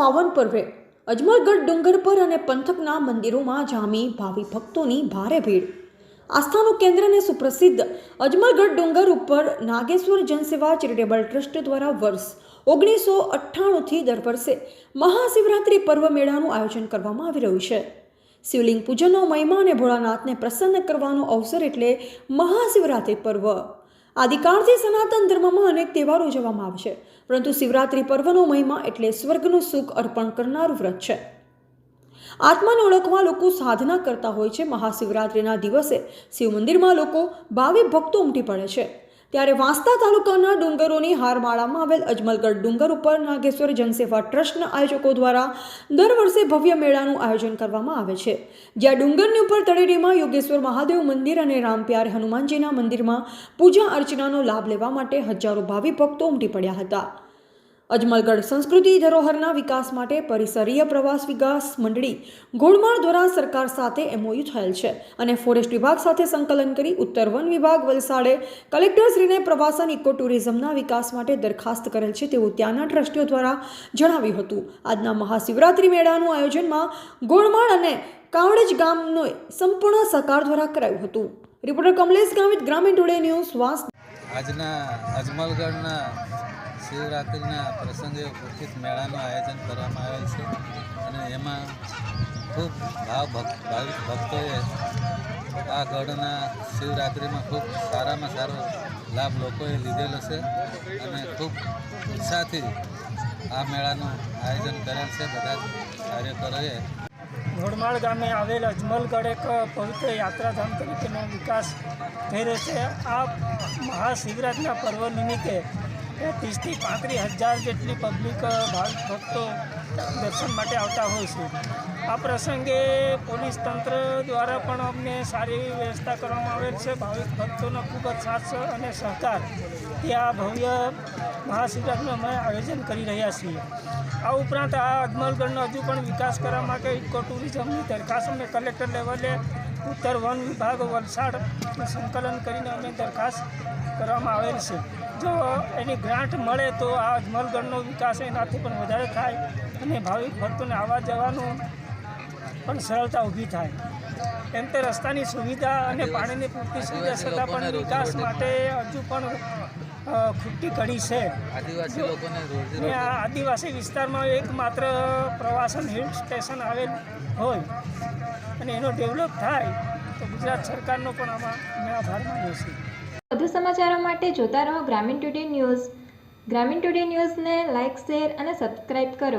પાવન પર્વે. અજમલગઢ ડુંગર પર અને પંથકના મંદિરોમાં જામી ભાવિ ભક્તોની ભારે ભીડ. આસ્થાનું કેન્દ્ર અને સુપ્રસિદ્ધ અજમલગઢ ડુંગર ઉપર નાગેશ્વર જનસેવા ચેરિટેબલ ટ્રસ્ટ દ્વારા વર્ષ ઓગણીસો અઠ્ઠાણુંથી દર વર્ષે મહાશિવરાત્રિ પર્વ મેળાનું આયોજન કરવામાં આવી રહ્યું છે. શિવલિંગ પૂજનનો મહિમા અને ભોળાનાથને પ્રસન્ન કરવાનો અવસર એટલે મહાશિવરાત્રિ પર્વ. આદિકાળથી સનાતન ધર્મમાં અનેક તહેવારો ઉજવવામાં આવશે પરંતુ શિવરાત્રિ પર્વનો મહિમા એટલે સ્વર્ગનું સુખ અર્પણ કરનારું વ્રત છે. આત્માને ઓળખવા લોકો સાધના કરતા હોય છે. મહાશિવરાત્રિના દિવસે શિવ મંદિરમાં લોકો ભાવે ભક્તો ઉમટી પડે છે. ત્યારે વાંસદા તાલુકાના ડુંગરોની હારમાળામાં આવેલ અજમલગઢ ડુંગર ઉપર નાગેશ્વર જનસેવા ટ્રસ્ટના આયોજકો દ્વારા દર વર્ષે ભવ્ય મેળાનું આયોજન કરવામાં આવે છે. જ્યાં ડુંગરની ઉપર તળેટીમાં યોગેશ્વર મહાદેવ મંદિર અને રામપ્યારે હનુમાનજીના મંદિરમાં પૂજા અર્ચનાનો લાભ લેવા માટે હજારો ભાવિ ભક્તો ઉમટી પડ્યા હતા. અજમલગઢ સંસ્કૃતિ ધરોહરના વિકાસ માટે પરિસરીય પ્રવાસ વિકાસ મંડળી ગોળમાળ દ્વારા સરકાર સાથે એમઓયુ થયેલ છે અને ફોરેસ્ટ વિભાગ સાથે સંકલન કરી ઉત્તર વન વિભાગ વલસાડે કલેક્ટરશ્રીને પ્રવાસન ઇકો ટુરિઝમના વિકાસ માટે દરખાસ્ત કરેલ છે તેવું ત્યાંના ટ્રસ્ટીઓ દ્વારા જણાવ્યું હતું. આજના મહાશિવરાત્રિ મેળાનું આયોજનમાં ગોળમાળ અને કાવડજ ગામનો સંપૂર્ણ સહકાર દ્વારા કરાયું હતું. રિપોર્ટર કમલેશ ગામિત ગ્રામીણ ટુડે ન્યૂઝ વાસ આજના અજમલગઢના શિવરાત્રિના પ્રસંગે ઉચિત મેળાનું આયોજન કરવામાં આવેલ છે અને એમાં ખૂબ ભાવ ભાવિક ભક્તોએ આ ગઢના શિવરાત્રિમાં ખૂબ સારામાં સારો લાભ લોકોએ લીધેલો છે અને ખૂબ ઉત્સાહથી આ મેળાનું આયોજન કરેલ છે. બધા કાર્યકરોએ ધોળમાળ ગામે આવેલ અજમલગઢ એક પવિત્ર યાત્રાધામ તરીકેનો વિકાસ થઈ રહ્યો છે. આ મહાશિવરાત્રિના પર્વ નિમિત્તે ત્રીસથી પાંત્રીસ હજાર જેટલી પબ્લિક ભાવિક ભક્તો દર્શન માટે આવતા હોય છે. આ પ્રસંગે પોલીસ તંત્ર દ્વારા પણ અમને સારી એવી વ્યવસ્થા કરવામાં આવેલ છે. ભાવિક ભક્તોનો ખૂબ જ સાથ અને સહકાર ત્યાં ભવ્ય મહાશિવરાત્રિનું અમે આયોજન કરી રહ્યા છીએ. આ ઉપરાંત આ અજમલગઢનો હજુ પણ વિકાસ કરવા માટે ઇકો ટુરિઝમની દરખાસ્ત અમે કલેક્ટર લેવલે ઉત્તર વન વિભાગ વલસાડ સંકલન કરીને અમે દરખાસ્ત કરવામાં આવેલ છે. જો એની ગ્રાન્ટ મળે તો આ અજમલગઢનો વિકાસ એનાથી પણ વધારે થાય અને ભાવિક ભક્તોને આવવા જવાનું પણ સરળતા ઊભી થાય. એમ તે રસ્તાની સુવિધા અને પાણીની પૂરતી સુવિધા છતાં પણ વિકાસ માટે હજુ પણ ખૂટી કડી છે. આદિવાસી લોકોને આ આદિવાસી વિસ્તારમાં એકમાત્ર પ્રવાસન હિલ સ્ટેશન આવેલ હોય અને એનો ડેવલપ થાય તો ગુજરાત સરકારનો પણ આમાં અમે આભાર માનીએ છીએ. વધુ સમાચારો માટે જોતા રહો ગ્રામીણ ટુડે ન્યૂઝ. ગ્રામીણ ટુડે ન્યૂઝને લાઇક શેર અને સબસ્ક્રાઇબ કરો.